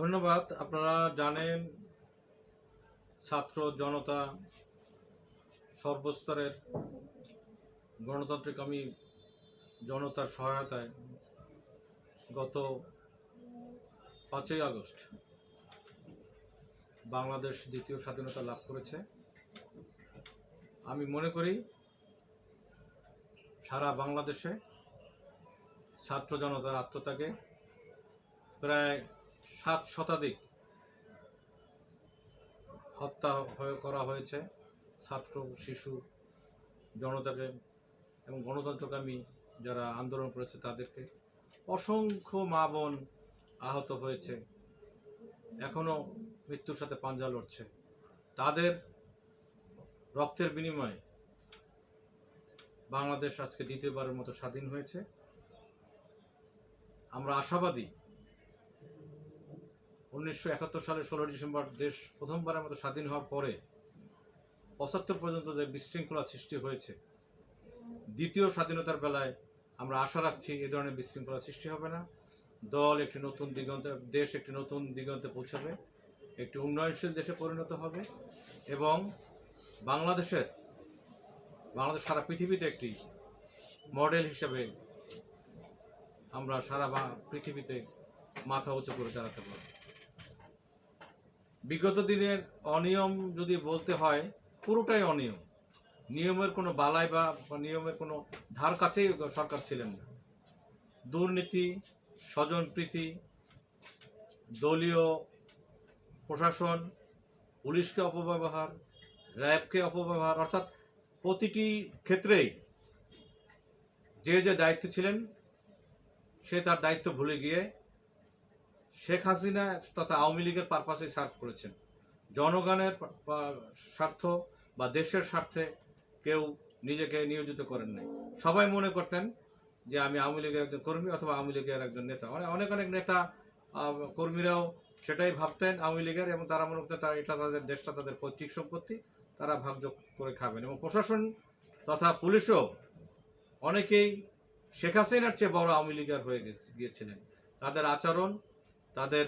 ধন্যবাদ। আপনারা জানেন, ছাত্র জনতা সর্বস্তরের গণতান্ত্রিক আমি জনতার সহায়তায় গত পাঁচই আগস্ট বাংলাদেশ দ্বিতীয় স্বাধীনতা লাভ করেছে। আমি মনে করি, সারা বাংলাদেশে ছাত্র জনতার আত্মত্যাগে প্রায় সাত শতাধিক হত্যা করা হয়েছে। ছাত্র, শিশু, জনতাকে এবং গণতন্ত্রকামী যারা আন্দোলন করেছে তাদেরকে অসংখ্য মা বোন আহত হয়েছে। এখনও মৃত্যুর সাথে পাঞ্জা লড়ছে। তাদের রক্তের বিনিময়ে বাংলাদেশ আজকে দ্বিতীয়বারের মতো স্বাধীন হয়েছে। আমরা আশাবাদী উনিশশো একাত্তর সালের ষোলো ডিসেম্বর দেশ প্রথমবারের মতো স্বাধীন হওয়ার পরে পঁচাত্তর পর্যন্ত যে বিশৃঙ্খলা সৃষ্টি হয়েছে, দ্বিতীয় স্বাধীনতার বেলায় আমরা আশা রাখছি এ ধরনের বিশৃঙ্খলা সৃষ্টি হবে না। দল একটি নতুন দিগন্তে, দেশ একটি নতুন দিগন্তে পৌঁছাবে, একটি উন্নয়নশীল দেশে পরিণত হবে এবং বাংলাদেশের, বাংলাদেশ সারা পৃথিবীতে একটি মডেল হিসেবে আমরা সারা পৃথিবীতে মাথা উঁচু করে দাঁড়াতে পারব। বিগত দিনের অনিয়ম যদি বলতে হয়, পুরোটাই অনিয়ম। নিয়মের কোনো বালাই বা নিয়মের কোনো ধার কাছেই সরকার ছিলেন না। দুর্নীতি, স্বজনপ্রীতি, দলীয় প্রশাসন, পুলিশকে অপব্যবহার, র্যাবকে অপব্যবহার, অর্থাৎ প্রতিটি ক্ষেত্রেই যে যে দায়িত্বে ছিলেন, সে তার দায়িত্ব ভুলে গিয়ে শেখ হাসিনা তথা আওয়ামী লীগের পারপাসে সার্ভ করেছেন। জনগণের স্বার্থ বা দেশের স্বার্থে কেউ নিজেকে নিয়োজিত করেন নাই। সবাই মনে করতেন যে আমি আওয়ামী লীগের একজন কর্মী অথবা আওয়ামী লীগের একজন নেতা। অনেক অনেক নেতা কর্মীরাও সেটাই ভাবতেন আওয়ামী লীগের এবং তারা মনে করতেন তারা এটা তাদের দেশটা তাদের পৈতৃক সম্পত্তি, তারা ভাগযোগ করে খাবেন এবং প্রশাসন তথা পুলিশও অনেকেই শেখ হাসিনার চেয়ে বড় আওয়ামী লীগের হয়ে গিয়েছিলেন। তাদের আচরণ তাদের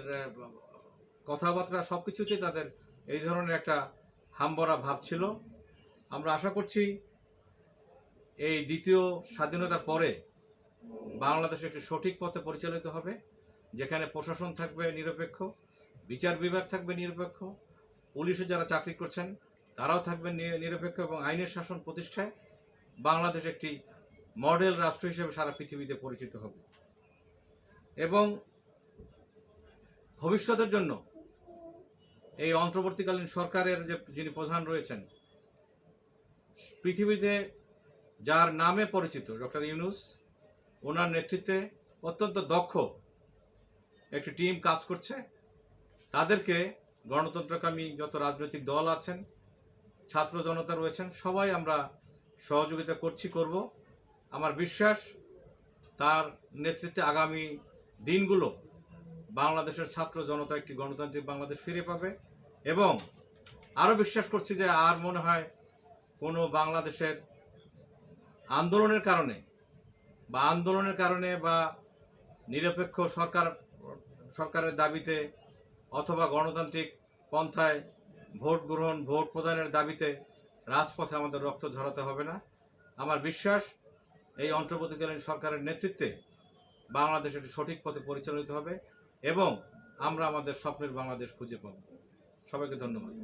কথাবার্তা সব কিছুতেই তাদের এই ধরনের একটা হামবরা ভাব ছিল। আমরা আশা করছি এই দ্বিতীয় স্বাধীনতার পরে বাংলাদেশ একটি সঠিক পথে পরিচালিত হবে, যেখানে প্রশাসন থাকবে নিরপেক্ষ, বিচার বিভাগ থাকবে নিরপেক্ষ, পুলিশে যারা চাকরি করছেন তারাও থাকবেন নি- নিরপেক্ষ এবং আইনের শাসন প্রতিষ্ঠায় বাংলাদেশ একটি মডেল রাষ্ট্র হিসেবে সারা পৃথিবীতে পরিচিত হবে। এবং ভবিষ্যতের জন্য এই অন্তর্বর্তীকালীন সরকারের যে যিনি প্রধান রয়েছেন, পৃথিবীতে যার নামে পরিচিত ডক্টর ইউনুস, ওনার নেতৃত্বে অত্যন্ত দক্ষ একটি টিম কাজ করছে। তাদেরকে গণতন্ত্রকামী যত রাজনৈতিক দল আছেন, ছাত্র জনতা রয়েছেন, সবাই আমরা সহযোগিতা করছি, করব। আমার বিশ্বাস, তার নেতৃত্বে আগামী দিনগুলো বাংলাদেশের ছাত্র জনতা একটি গণতান্ত্রিক বাংলাদেশ ফিরে পাবে এবং আরও বিশ্বাস করছি যে আর মনে হয় কোনো বাংলাদেশের আন্দোলনের কারণে বা আন্দোলনের কারণে বা নিরপেক্ষ সরকার, সরকারের দাবিতে অথবা গণতান্ত্রিক পন্থায় ভোট গ্রহণ, ভোট প্রদানের দাবিতে রাজপথে আমাদের রক্ত ঝরাতে হবে না। আমার বিশ্বাস এই অন্তর্বর্তীকালীন সরকারের নেতৃত্বে বাংলাদেশ একটি সঠিক পথে পরিচালিত হবে। এবং আমরা আমাদের স্বপ্নের বাংলাদেশ খুঁজে পাব। সবাইকে ধন্যবাদ।